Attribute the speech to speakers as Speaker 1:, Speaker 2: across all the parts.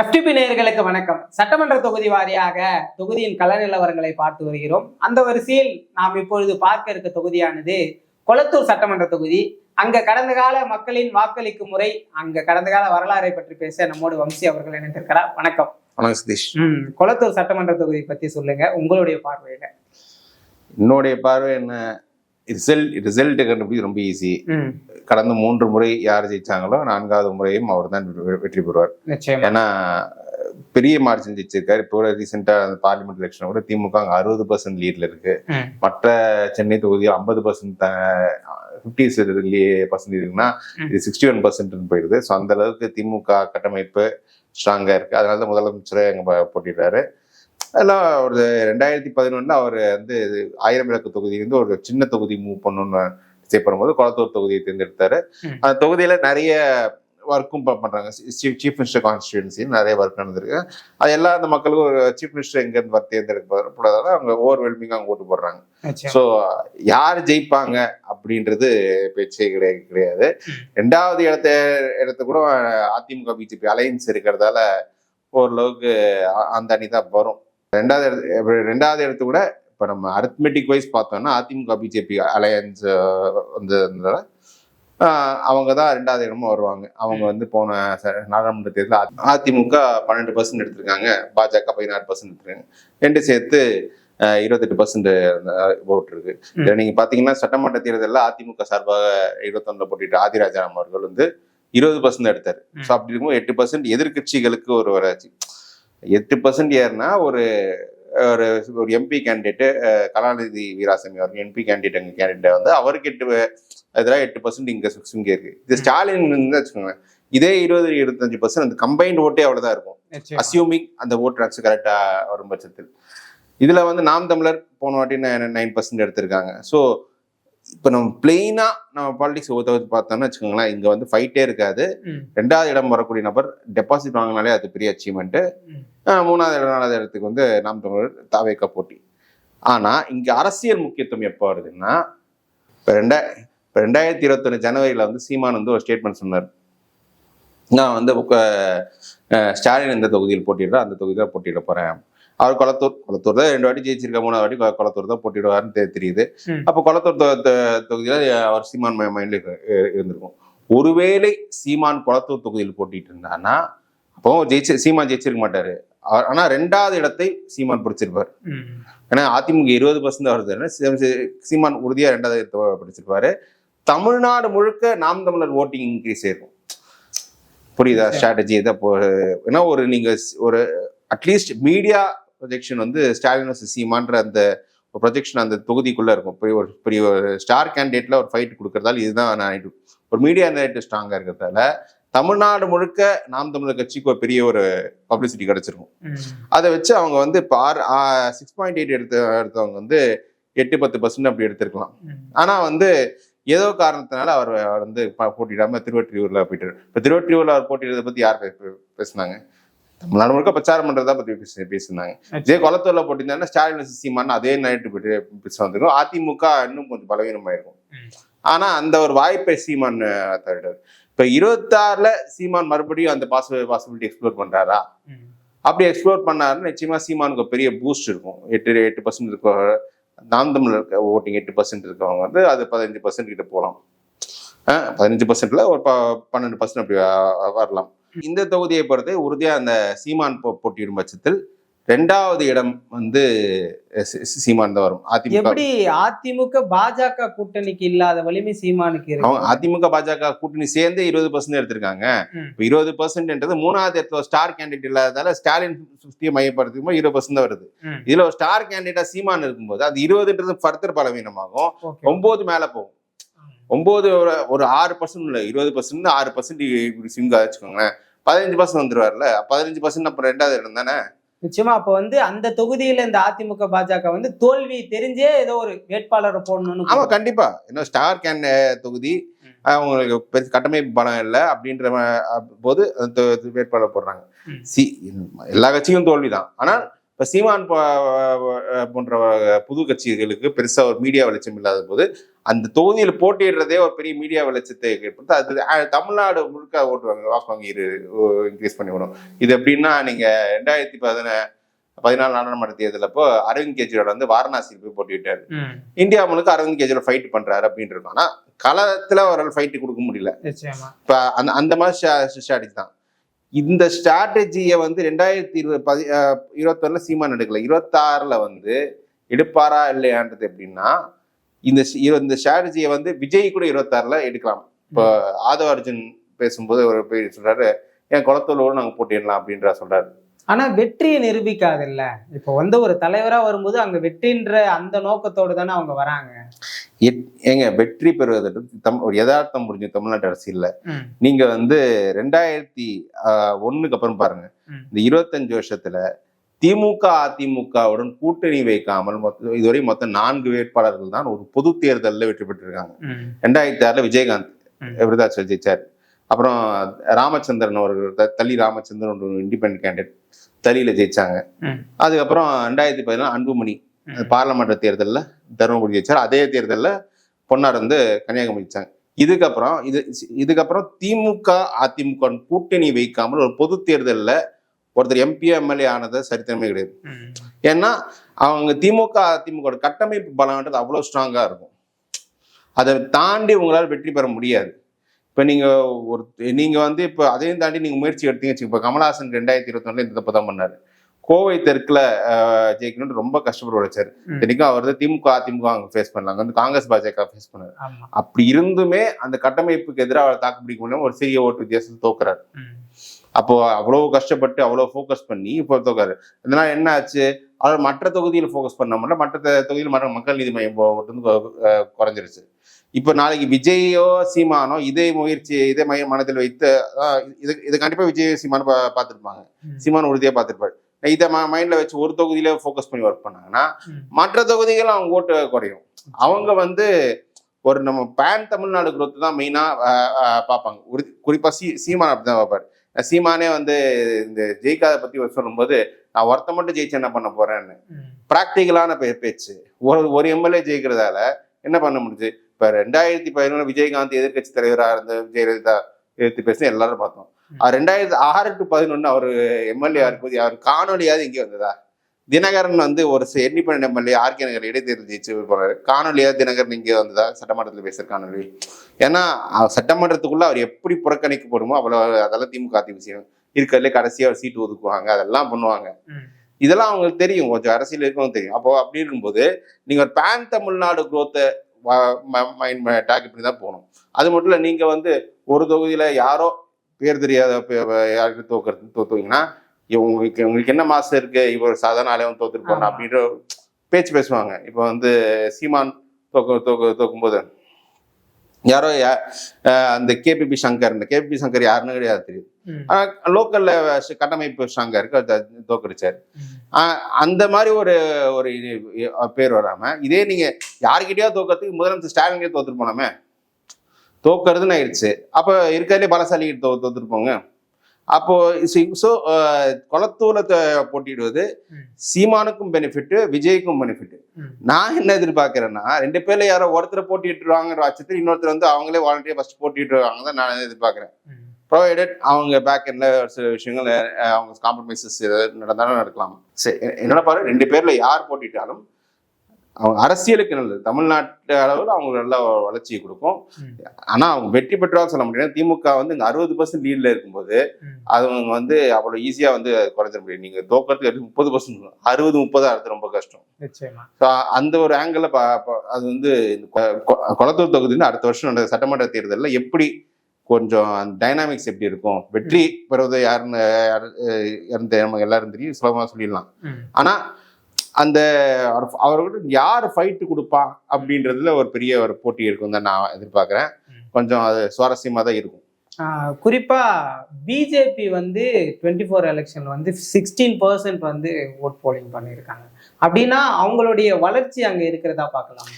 Speaker 1: FTP நேயர்களுக்கு வணக்கம். சட்டமன்ற தொகுதி வாரியாக தொகுதியின் கள நிலவரங்களை பார்த்து வருகிறோம். அந்த வரிசையில் நாம் இப்பொழுது பார்க்க இருக்க தொகுதியானது கொளத்தூர் சட்டமன்ற தொகுதி. அங்க கடந்த கால மக்களின் வாக்களிக்கும் முறை அங்க கடந்த கால வரலாறை பற்றி பேச நம்மோடு வம்சி அவர்கள் இணைந்திருக்கிறார். வணக்கம்.
Speaker 2: வணக்கம் சதீஷ்.
Speaker 1: கொளத்தூர் சட்டமன்ற தொகுதி பத்தி சொல்லுங்க. உங்களுடைய பார்வையில.
Speaker 2: என்னுடைய பார்வை என்ன? ரிசல்ட் ரிசல்ட் கண்டுபிடிக்க ரொம்ப ஈஸி. கடந்த மூன்று முறை யார் ஜெயிச்சாங்களோ நான்காவது முறையும் அவர் தான் வெற்றி பெறுவார். ஏன்னா பெரிய மார்ஜின் ஜெயிச்சிருக்காரு. இப்போ ரீசெண்டா அந்த பார்லிமெண்ட் எலெக்ஷன் கூட திமுக அங்க அறுபது பர்சன்ட் லீட்ல இருக்கு. மற்ற சென்னை தொகுதி ஐம்பது பர்சன்ட் ஃபிஃப்டி பர்சன்ட் இருக்குன்னா. இது சிக்ஸ்டி ஒன் பர்சன்ட் போயிடுது. ஸோ அந்த அளவுக்கு திமுக கட்டமைப்பு ஸ்ட்ராங்கா இருக்கு. அதனால தான் முதலமைச்சரே அங்க போட்டிடுறாரு. அதெல்லாம் ஒரு ரெண்டாயிரத்தி பதினொன்னுல அவர் வந்து ஆயிரம் விளக்கு தொகுதியிலிருந்து ஒரு சின்ன தொகுதி மூவ் பண்ணணும்னு செய்யப்படும் போது குளத்தூர் தொகுதியை தேர்ந்தெடுத்தாரு. அந்த தொகுதியில நிறைய ஒர்க்கும் பண்றாங்க. சீஃப் சீஃப் மினிஸ்டர் கான்ஸ்டியூன்சி நிறைய ஒர்க் நடந்திருக்கு. அது எல்லாம் அந்த மக்களுக்கு ஒரு சீஃப் மினிஸ்டர் எங்க இருந்து தேர்ந்தெடுக்கப்படாத அவங்க ஓவர் வெல்மிங் அவங்க ஓட்டு போடுறாங்க. ஸோ யார் ஜெயிப்பாங்க அப்படின்றது பேச்சே கிடையாது கிடையாது. ரெண்டாவது இடத்த இடத்த கூட அதிமுக பிஜேபி அலையன்ஸ் இருக்கிறதால ஓரளவுக்கு அந்த அணி தான் வரும். ரெண்டாவது இடத்து ரெண்டாவது இடத்து கூட இப்போ நம்ம அரித்மெட்டிக் வைஸ் பார்த்தோம்னா அதிமுக பிஜேபி அலையன்ஸ் வந்து அவங்க தான் ரெண்டாவது இடமும் வருவாங்க. அவங்க வந்து போன நாடாளுமன்ற தேர்தலில் அதிமுக பன்னெண்டு பர்சன்ட் எடுத்திருக்காங்க. பாஜக பதினாறு பர்சன்ட் எடுத்திருக்காங்க. ரெண்டு சேர்த்து இருபத்தெட்டு பர்சன்ட் ஓட்டு இருக்கு. இதுல நீங்க பாத்தீங்கன்னா சட்டமன்ற தேர்தலில் அதிமுக சார்பாக இருபத்தொன்னுல போட்டிட்டு ஆதிராஜாராம் அவர்கள் வந்து இருபது பர்சன்ட் எடுத்தாரு. ஸோ அப்படி இருக்கும்போது எட்டு பர்சன்ட் எதிர்க்கட்சிகளுக்கு ஒரு வராச்சு. எட்டு பர்சன்ட் ஏறுனா ஒரு ஒரு ஒரு எம்பி கேண்டிடேட்டு கலாநிதி வீராசாமி அவர்கள் எம்பி கேண்டிடேட் எங்க கேண்டிடேட் வந்து அவருக்கு எட்டு எதிராக எட்டு பர்சன்ட் இங்க இங்கே இருக்கு. இது ஸ்டாலின் இருந்தா வச்சுக்கோங்க இதே இருபது இருபத்தஞ்சு பர்சன்ட் அந்த கம்பைன்ட் ஓட்டே அவ்வளவுதான் இருக்கும். அசியூமிங் அந்த ஓட் ட்ராக்ஸ் கரெக்டா வரும் பட்சத்தில். இதுல வந்து நாம் தமிழர் போன வாட்டி நைன் பர்சன்ட் எடுத்திருக்காங்க. ஸோ இப்போ நம்ம பிளெயினா நம்ம பாலிடிக்ஸ் ஒருத்தவத்து பார்த்தோம்னா வச்சுக்கோங்களேன் இங்க வந்து ஃபைட்டே இருக்காது. ரெண்டாவது இடம் வரக்கூடிய நபர் டெபாசிட் வாங்கினாலே அது பெரிய அச்சீவ்மெண்ட்
Speaker 1: ம்.
Speaker 2: மூணாவது இடம் நாலாவது இடத்துக்கு வந்து நாம் தமிழர் தாவேக்க போட்டி. ஆனா இங்க அரசியல் முக்கியத்துவம் எப்போ வருதுன்னா இப்போ ரெண்டா இப்போ ரெண்டாயிரத்தி இருபத்தொன்னு ஜனவரியில வந்து சீமான் வந்து ஒரு ஸ்டேட்மெண்ட் சொன்னார். நான் வந்து ஸ்டாலின் இந்த தொகுதியில் போட்டிடுறேன் அந்த தொகுதியில் போட்டியிட போறேன். அவர் கொளத்தூர் கொளத்தூர் தான் ரெண்டு வாட்டி ஜெயிச்சிருக்க மூணாவது வாட்டி கொளத்தூர் தான் போட்டிடுவாருன்னு தெ- தெரியுது. அப்போ கொளத்தூர் தொகுதியில அவர் சீமான் மைண்ட்ல இருந்திருக்கும். ஒருவேளை சீமான் கொளத்தூர் தொகுதியில் போட்டிட்டு இருந்தான்னா அப்போ ஜெயிச்சு சீமான் ஜெயிச்சிருக்க மாட்டாரு. ஆனா ரெண்டாவது இடத்தை சீமான் பிடிச்சிருப்பார். ஏன்னா அதிமுக இருபது பர்சன்ட் சீ- சீமான் உறுதியா ரெண்டாவது இடத்தை பிடிச்சிருப்பாரு. தமிழ்நாடு முழுக்க நாம் தமிழர் ஓட்டிங் இன்க்ரீஸ் ஆயிருக்கும் புரியுதா. ஸ்ட்ராட்டஜி இதை ஏன்னா ஒரு நீங்க ஒரு அட்லீஸ்ட் மீடியா ப்ரொஜெக்ஷன் வந்து ஸ்டாலின் சீமான்ற அந்த ப்ரொஜெக்ஷன் அந்த தொகுதிக்குள்ள இருக்கும். பெரிய ஒரு பெரிய ஒரு ஸ்டார் கேண்டிடேட்ல ஒரு ஃபைட் கொடுக்கறதால இதுதான் நான் ஒரு மீடியா நைட்டு ஸ்ட்ராங்கா இருக்கிறதால தமிழ்நாடு முழுக்க நாம் தமிழர் கட்சிக்கு ஒரு பெரிய ஒரு பப்ளிசிட்டி கிடைச்சிருக்கும். அதை வச்சு அவங்க வந்து இப்போ ஆறு சிக்ஸ் பாயிண்ட் எயிட் எடுத்த எடுத்தவங்க வந்து எட்டு பத்து பர்சன்ட் அப்படி எடுத்திருக்கலாம்.
Speaker 1: ம்.
Speaker 2: ஆனா வந்து ஏதோ காரணத்தினால அவர் வந்து போட்டியிடாம திருவொற்றியூர்ல போயிட்டு இப்போ திருவொற்றியூர்ல அவர் போட்டியிடறதை பத்தி யார் பேசுனாங்க? தமிழ்நாடு முழுக்க பிரச்சாரம் பண்றதா பத்தி பேசி- பேசினாங்க இதே கொளத்தூர்ல போட்டிருந்தாங்கன்னா ஸ்டாலின் சீமான் அதே நைட்டு பேச வந்துடும் அதிமுக இன்னும் கொஞ்சம் பலவீனமாயிருக்கும்.
Speaker 1: ம்.
Speaker 2: ஆனா அந்த ஒரு வாய்ப்பை சீமான் தவிர்த்தார் இப்ப இருபத்தாறுல சீமான் மறுபடியும் அந்த பாசிபிள் பாசிபிலிட்டி எக்ஸ்ப்ளோர் பண்றாரா. அப்படி எக்ஸ்ப்ளோர் பண்ணாருன்னா நிச்சயமா சீமானுக்கு ஒரு பெரிய பூஸ்ட் இருக்கும். எட்டு எட்டு பர்சன்ட் இருக்க நாம் தமிழ் இருக்க ஓட்டிங் எட்டு பர்சன்ட் இருக்கவங்க வந்து அது பதினஞ்சு பர்சன்ட் கிட்ட போகலாம். பதினஞ்சு பர்சன்ட்ல ஒரு பன்னெண்டு பர்சன்ட் அப்படி வரலாம். இந்த தொகுதியை பொறுத்து உறுதியா அந்த சீமான் போட்டியிடும் பட்சத்தில் ரெண்டாவது இடம் வந்து சீமான் தான் வரும் அதிமுக
Speaker 1: எப்படி அதிமுக பாஜக கூட்டணிக்கு இல்லாத வலிமை சீமானுக்கு
Speaker 2: அவங்க அதிமுக பாஜக கூட்டணி சேர்ந்து இருபது பர்சன்ட் எடுத்திருக்காங்க. இப்போ இருபது பர்சன்ட்ன்றது மூணாவது இடத்துல ஸ்டார் கேண்டிடேட் இல்லாததால ஸ்டாலின் சுத்தியை மையப்படுத்தும் போது இருபது பர்சன்ட் தான் வருது. இதுல ஒரு ஸ்டார் கேண்டிடேட்டா சீமான் இருக்கும்போது அது இருபதுன்றது ஃபர்தர் பலவீனமாகும். ஒன்பது மேல போகும் ஒன்பது ஒரு ஆறு பர்சன்ட் இல்ல இருபது பர்சன்ட் ஆறு பர்சன்ட் சிங்கா வச்சுக்கோங்களேன் பதினஞ்சு பர்சன்ட் வந்துருவார்ல? பதினஞ்சு பர்சன்ட் அப்புறம் ரெண்டாவது இடம் தானே?
Speaker 1: நிச்சயமா அப்ப வந்து அந்த தொகுதியில இந்த அதிமுக பாஜக வந்து தோல்வி தெரிஞ்சே ஏதோ ஒரு வேட்பாளரை போடணும்னு
Speaker 2: ஆமா கண்டிப்பா. இன்னும் ஸ்டார் கேன் தொகுதி. அவங்களுக்கு பெரிய கட்டமைப்பு பலம் இல்லை அப்படின்ற போது வேட்பாளர் போடுறாங்க. சி எல்லா கட்சியும் தோல்விதான். ஆனால் இப்ப சீமான் போன்ற புது கட்சிகளுக்கு பெருசா ஒரு மீடியா வெளிச்சம் இல்லாத போது அந்த தொகுதியில் போட்டியிடுறதே ஒரு பெரிய மீடியா வெளிச்சத்தை ஏற்படுத்தி அது தமிழ்நாடு முழுக்க ஓட்டுவாங்க வாக்கு வங்கி இன்க்ரீஸ் பண்ணி விடும் இது எப்படின்னா நீங்க ரெண்டாயிரத்தி பதின பதினாலு நாடாளுமன்ற தேர்தல் அப்போ அரவிந்த் கெஜ்ரிவால் வந்து வாரணாசியில் போய் போட்டிட்டாரு இந்தியா முழுக்க அரவிந்த் கெஜ்ரிவால் ஃபைட் பண்றாரு இருக்கும் ஆனா களத்துல அவரால் ஃபைட் கொடுக்க முடியல. இப்ப அந்த அந்த மாதிரி ஸ்ட்ராட்டஜி தான். இந்த ஸ்ட்ராட்டஜியை வந்து ரெண்டாயிரத்தி இருபது பதி இருபத்தொன்னுல சீமான் எடுக்கல. இருபத்தாறுல வந்து எடுப்பாரா இல்லையான்றது எப்படின்னா இந்த இந்த ஸ்ட்ராட்டஜியை வந்து விஜய் கூட இருபத்தாறுல எடுக்கலாம். இப்போ ஆதவ அர்ஜுன் பேசும்போது ஒரு பேர் சொல்றாரு என் குளத்தூரோடு நாங்க போட்டிடலாம் அப்படின்ற சொல்றாரு.
Speaker 1: ஆனா வெற்றியை நிரூபிக்காதுல்ல? இப்போ வந்து ஒரு தலைவரா வரும்போது அங்க வெற்றின்ற அந்த நோக்கத்தோடு தானே அவங்க வராங்க.
Speaker 2: ஏங்க வெற்றி பெறுவதற்கு தம் ஒரு யதார்த்தம் புரிஞ்சு தமிழ்நாட்டு அரசியல்ல நீங்க வந்து ரெண்டாயிரத்தி ஒண்ணுக்கு அப்புறம் பாருங்க. இந்த இருபத்தஞ்சு வருஷத்துல திமுக அதிமுகவுடன் கூட்டணி வைக்காமல் மொத்தம் இதுவரை மொத்தம் நான்கு வேட்பாளர்கள் தான் ஒரு பொது தேர்தலில் வெற்றி பெற்றிருக்காங்க. ரெண்டாயிரத்தி ஆறுல விஜயகாந்த். விருதாச்சல் ஜெயிச்சார் அப்புறம் ராமச்சந்திரன் அவர்கள் தள்ளி ராமச்சந்திரன் ஒரு இண்டிபெண்ட் கேண்டிடேட் தள்ளியில ஜெயிச்சாங்க. அதுக்கப்புறம் ரெண்டாயிரத்தி பதினாலு அன்புமணி. பார்லமெண்ட் தேர்தலில் தருமபுரி ஜெயிச்சார் அதே தேர்தலில் பொன்னார் வந்து கன்னியாகுமரி ஜெயிச்சாங்க இதுக்கப்புறம் இது இதுக்கப்புறம் திமுக அதிமுக கூட்டணி வைக்காமல் ஒரு பொது தேர்தலில் ஒருத்தர் எம்பி எம்எல்ஏ ஆனது சரித்திரமே கிடையாது. ஏன்னா அவங்க திமுக அதிமுக கட்டமைப்பு பலம்ன்றது அவ்வளோ ஸ்ட்ராங்கா இருக்கும் அதை தாண்டி உங்களால் வெற்றி பெற முடியாது இப்போ நீங்க ஒரு நீங்க வந்து இப்போ அதையும் தாண்டி நீங்க முயற்சி எடுத்தீங்க இப்போ கமலஹாசன் ரெண்டாயிரத்தி இருபத்தி இந்த தப்பு தான் பண்ணாரு. கோவை தெற்குல ஜெயிக்கணும்னு ரொம்ப கஷ்டப்பட்டு உழைச்சாரு. இத்தனைக்கும் அவர் வந்து திமுக அதிமுக அவங்க ஃபேஸ் பண்ணாங்க வந்து காங்கிரஸ் பாஜக ஃபேஸ் பண்ணாரு. அப்படி இருந்துமே அந்த கட்டமைப்புக்கு எதிராக அவர் தாக்கு பிடிக்க முடியாம ஒரு சிறிய ஓட்டு வித்தியாசத்தில் தோக்குறாரு. அப்போ அவ்வளவு கஷ்டப்பட்டு அவ்வளவு ஃபோக்கஸ் பண்ணி இப்போ தோக்காரு இதனால என்ன ஆச்சு அவர் மற்ற தொகுதியில் ஃபோக்கஸ் பண்ண முடியல மற்ற தொகுதியில் மற்ற மக்கள் நீதி மையம் போ- ஓட்டு வந்து கொ- அஹ் குறைஞ்சிருச்சு. இப்போ நாளைக்கு விஜயோ சீமானோ இதே முயற்சி இதே மையம் மனதில் வைத்து இது இது கண்டிப்பா விஜய் சீமானு பார்த்திருப்பாங்க. சீமான் உறுதியா பார்த்திருப்பாரு. இதை மைண்ட்ல வச்சு ஒரு தொகுதியில ஃபோக்கஸ் பண்ணி ஒர்க் பண்ணாங்கன்னா. மற்ற தொகுதிகள் அவங்க ஓட்டு குறையும். அவங்க வந்து ஒரு நம்ம பேன் தமிழ்நாடு growth தான் மெயினா பார்ப்பாங்க. உறுதி- குறிப்பா சீ சீமான் அப்படிதான் பார்ப்பாரு. சீமானே வந்து இந்த ஜெயிக்காத பத்தி அவர் சொல்லும்போது நான் ஒருத்த மட்டும் ஜெயிச்சு என்ன பண்ண போறேன்னு. பிராக்டிக்கலான பே- பேச்சு. ஒரு ஒரு எம்எல்ஏ ஜெயிக்கிறதால என்ன பண்ண முடியுது இப்ப ரெண்டாயிரத்தி பதினொன்று விஜயகாந்த் எதிர்க்கட்சி தலைவராக இருந்த ஜெயலலிதா எதிர்த்து பேசி எல்லாரும் பார்த்தோம். ரெண்டாயிரத்தி ஆறு டு பதினொன்னு அவர் எம்எல்ஏ இருக்கும்போது அவர் காணொலியாவது இங்கே வந்ததா? தினகரன் வந்து ஒரு இண்டிபெண்ட் எம்எல்ஏ ஆர்கே நகர் இடைத்தேர்தல் ஜெயிச்சு போறாரு. காணொலியாவது தினகரன் இங்கே வந்ததா? சட்டமன்றத்தில் பேசுற காணொலி. ஏன்னா சட்டமன்றத்துக்குள்ள அவர் எப்படி புறக்கணிக்கப்படுமோ அவ்வளவு அதெல்லாம் திமுக செய்யும் இருக்கிறதுல கடைசியா ஒரு சீட்டு ஒதுக்குவாங்க. அதெல்லாம் பண்ணுவாங்க. இதெல்லாம் அவங்களுக்கு தெரியும். கொஞ்சம் அரசியல் இருக்கவங்க தெரியும். அப்போ அப்படி இருக்கும்போது நீங்க ஒரு பேன் தமிழ்நாடு குரோத்தை மைண்ட் டார்கெட் பண்ணி தான் போகணும். அது மட்டும் இல்லை நீங்க வந்து ஒரு தொகுதியில யாரோ பேர் தெரியாத யாருக்கு தோக்கிறது தோத்துவீங்கன்னா உங்களுக்கு உங்களுக்கு என்ன மாசம் இருக்கு? இவர் சாதாரண ஆலயம் தோத்துட்டு போனா. அப்படின்ற பேச்சு பேசுவாங்க. இப்போ வந்து சீமான் தோக்கு தோக்கு தோக்கும்போது யாரோ அந்த கேபிபி சங்கர் இந்த கேபிபி சங்கர் யாருன்னு கிடையாது தெரியும்
Speaker 1: ம்.
Speaker 2: ஆனா லோக்கல்ல கட்டமைப்பு அதை தோக்கடிச்சாரு. அந்த மாதிரி ஒரு ஒரு பேர் வராம இதே நீங்க யாருக்கிட்டயோ தோக்கறதுக்கு முதலமைச்சர் ஸ்டாலினே தோத்துட்டு போனாமே தோக்கறதுன்னு ஆயிடுச்சு. அப்ப இருக்கிறதுலே பலசாலி தோ தோத்துட்டு போங்க. அப்போ ஸோ குளத்தூர்ல த- போட்டியிடுவது
Speaker 1: ம்.
Speaker 2: சீமானுக்கும் பெனிஃபிட் விஜய்க்கும் பெனிஃபிட்
Speaker 1: ம்.
Speaker 2: நான் என்ன எதிர்பார்க்கறேன்னா ரெண்டு பேர்ல யாரோ ஒருத்தர் போட்டிட்டுருவாங்கிற பட்சத்தில் இன்னொருத்தர் வந்து அவங்களே வாலண்டியர் ஃபர்ஸ்ட் போட்டிட்டுருவாங்க தான் நான் எதிர்பார்க்கறேன். ப்ரொவைடட் அவங்க பேக் எண்ட்ல ஒரு சில விஷயங்கள் அவங்க காம்ப்ரமைசஸ் நடந்தாலும் நடக்கலாம் சரி என்னோட பாரு ரெண்டு பேர்ல யார் போட்டிட்டாலும் அவங்க அரசியலுக்கு நல்லது. தமிழ்நாட்டு அளவில் அவங்க நல்ல வளர்ச்சியை கொடுக்கும்.
Speaker 1: ம்.
Speaker 2: ஆனா அவங்க வெற்றி பெற்றதாக சொல்ல முடியாது. திமுக வந்து இங்க அறுபது பர்சன்ட் லீட்ல இருக்கும்போது. அவங்க வந்து அவ்வளவு ஈஸியா வந்து குறைஞ்சிட முடியும் நீங்க தோக்கறதுக்கு முப்பது பர்சன்ட் அறுபது முப்பது அடுத்து ரொம்ப கஷ்டம். So, அந்த ஒரு ஆங்கிள் அது வந்து கொளத்தூர் தொகுதி வந்து அடுத்த வருஷம் நடந்த சட்டமன்ற தேர்தலில் எப்படி கொஞ்சம் டைனாமிக்ஸ் எப்படி இருக்கும்? வெற்றி பெறுவது யாருன்னு யாரு நமக்கு எல்லாரும் தெரியும் சுலபமாக சொல்லிடலாம்.
Speaker 1: ம்.
Speaker 2: அந்த அவர்- அவர்கிட்ட யார் ஃபைட்டு கொடுப்பா அப்படின்றதுல ஒரு பெரிய ஒரு போட்டி இருக்கும் தான் நான் எதிர்பார்க்குறேன். கொஞ்சம் அது சுவாரஸ்யமா தான் இருக்கும்.
Speaker 1: ஆஹ் குறிப்பா பிஜேபி வந்து டுவெண்ட்டி ஃபோர் எலெக்ஷன்ல வந்து சிக்ஸ்டீன் பர்சன்ட் வந்து ஓட் போலிங் பண்ணியிருக்காங்க. அப்படின்னா அவங்களுடைய வளர்ச்சி அங்க இருக்கிறதா பார்க்கலாமா?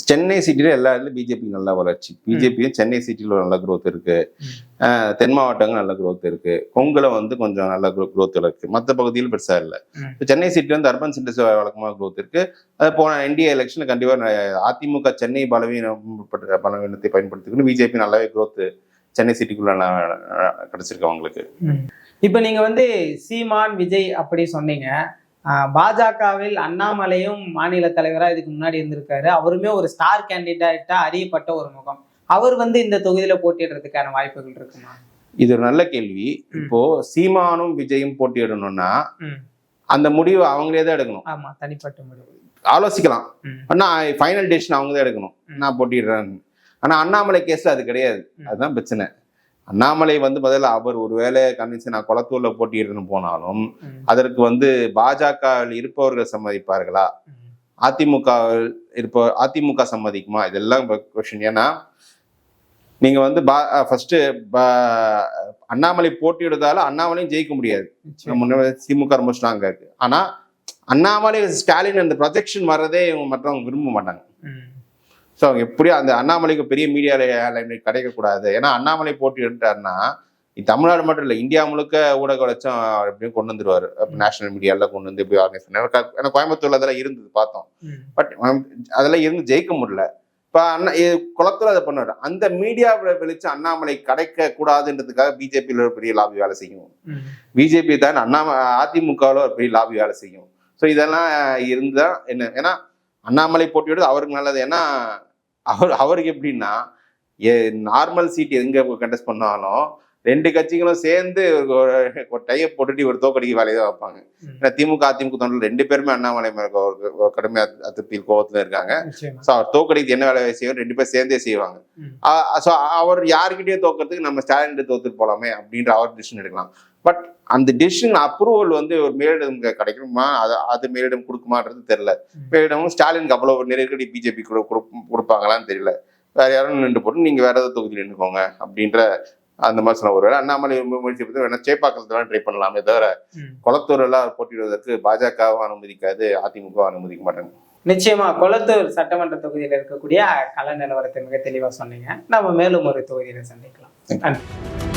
Speaker 2: சென்னை சிட்டில எல்லா இடத்துலயும் பிஜேபி நல்ல வளர்ச்சி. பிஜேபியும் சென்னை சிட்டில நல்ல growth இருக்கு. தென் மாவட்டங்கள் நல்ல growth இருக்கு. கொங்குல வந்து கொஞ்சம் நல்ல growth இருக்கு. மற்ற பகுதியில் பெருசா இல்ல. சென்னை சிட்டி வந்து அர்பன் சென்டர்ஸ் வழக்கமாக growth இருக்கு. அது போன என்டிஏ எலெக்ஷன்ல கண்டிப்பா அதிமுக சென்னை பலவீனப்பட்ட பலவீனத்தை பயன்படுத்திக்கணும் பிஜேபி நல்லாவே growth சென்னை சிட்டிக்குள்ள கிடைச்சிருக்கு அவங்களுக்கு.
Speaker 1: இப்ப நீங்க வந்து சீமான் விஜய் அப்படி சொன்னீங்க. பாஜகவில் அண்ணாமலையும் மாநில தலைவரா இதுக்கு முன்னாடி இருந்திருக்காரு அவருமே ஒரு ஸ்டார் கேண்டிடேட்டா அறியப்பட்ட ஒரு முகம் அவர் வந்து இந்த தொகுதியில போட்டியிடுறதுக்கான வாய்ப்புகள் இருக்குமா
Speaker 2: இது ஒரு நல்ல கேள்வி. இப்போ சீமானும் விஜயும் போட்டியிடணும்னா. அந்த முடிவு அவங்களே தான் எடுக்கணும்
Speaker 1: ஆமா தனிப்பட்ட முடிவு
Speaker 2: ஆலோசிக்கலாம். ஆனா ஃபைனல் டெசிஷன் அவங்க தான் எடுக்கணும். நான் போட்டிடுறேன் ஆனா அண்ணாமலை கேஸ்ல அது கிடையாது. அதுதான் பிரச்சனை அண்ணாமலை வந்து முதல்ல அவர் ஒருவேளை கன்வின்ஸ் நான் குளத்தூர்ல போட்டியிடுறேன்னு போனாலும். அதற்கு வந்து பாஜகவில் இருப்பவர்கள் சம்மதிப்பார்களா. அதிமுக இருப்ப அதிமுக சம்மதிக்குமா? இதெல்லாம் கொஸ்டின் ஏன்னா நீங்க வந்து பா ஃபர்ஸ்ட் அண்ணாமலை போட்டியிடுறதால அண்ணாமலையும் ஜெயிக்க முடியாது. திமுக ரொம்ப ஸ்ட்ராங்கா இருக்கு. ஆனா அண்ணாமலை ஸ்டாலின் அந்த ப்ரொஜெக்ஷன் வர்றதே இவங்க மற்றவங்க விரும்ப மாட்டாங்க. ஸோ அவங்க எப்படியும் அந்த அண்ணாமலைக்கு பெரிய மீடியா லைம்லைட் கிடைக்கக்கூடாது? ஏன்னா அண்ணாமலை போட்டிட்டாருன்னா தமிழ்நாடு மட்டும் இல்லை இந்தியா முழுக்க ஊடக வளர்ச்சும் எப்படியும் கொண்டு வந்துருவாரு. நேஷனல் மீடியால கொண்டு வந்து எப்படி ஆர்கனைஸ் பண்ண ஏன்னா கோயம்புத்தூர்ல அதெல்லாம் இருந்தது பார்த்தோம். பட் அதெல்லாம் இருந்து ஜெயிக்க முடியல. இப்போ அண்ணா குளத்துல அதை பண்ணுவாரு. அந்த மீடியாவில் வெளிச்சு அண்ணாமலை கிடைக்க கூடாதுன்றதுக்காக பிஜேபியில் ஒரு பெரிய லாபி வேலை செய்யும். பிஜேபி தான் அண்ணாம அதிமுகவில் ஒரு பெரிய லாபி வேலை செய்யும். ஸோ இதெல்லாம் இருந்தா என்ன ஏன்னா அண்ணாமலை போட்டியோடு அவருக்கு நல்லது ஏன்னா அவர் அவருக்கு எப்படின்னா நார்மல் சீட் எங்க கண்டெஸ்ட் பண்ணாலும் ரெண்டு கட்சிகளும் சேர்ந்து ஒரு டைய போட்டுட்டு ஒரு தோக்கடிக்க வேலையை தான் வைப்பாங்க. ஏன்னா திமுக அதிமுக தொண்டர்கள் ரெண்டு பேருமே அண்ணாமலை மேல ஒரு- கடுமையா அதிருப்தியில் கோவத்துல இருக்காங்க. ஸோ அவர் தோக்கடிக்கு என்ன வேலை செய்யும் ரெண்டு பேர் சேர்ந்தே செய்வாங்க. ஸோ அவர் யாருக்கிட்டயே தோக்கிறதுக்கு நம்ம ஸ்டாலின் தோத்துட்டு போலாமே அப்படின்ற அவர் டிசிஷன் எடுக்கலாம் பட் அந்த டிசிஷன் அப்ரூவல் வந்து ஒரு மேலிடம் கிடைக்குமா அது அது மேலிடம் கொடுக்குமான்றது தெரியல. மேலிடமும் ஸ்டாலினுக்கு அவ்வளவு நெருக்கடி பிஜேபி கொடுப்பாங்களான்னு தெரியல. வேற யாரும் நின்று போட்டு நீங்க வேற ஏதாவது தொகுதியில் நின்றுக்கோங்க அப்படின்ற அந்த மாதிரி சொன்ன ஒரு வேளை. அண்ணாமலை முயற்சி பத்தி வேணா சேப்பாக்கத்துல ட்ரை பண்ணலாமே தவிர
Speaker 1: ம்.
Speaker 2: குளத்தூர் எல்லாம் போட்டியிடுவதற்கு பாஜகவும் அனுமதிக்காது அதிமுகவும் அனுமதிக்க மாட்டாங்க.
Speaker 1: நிச்சயமா கொளத்தூர் சட்டமன்ற தொகுதியில் இருக்கக்கூடிய கள நிலவரத்தை மிக தெளிவா சொன்னீங்க. நம்ம மேலும் ஒரு தொகுதியில சந்திக்கலாம். நன்றி.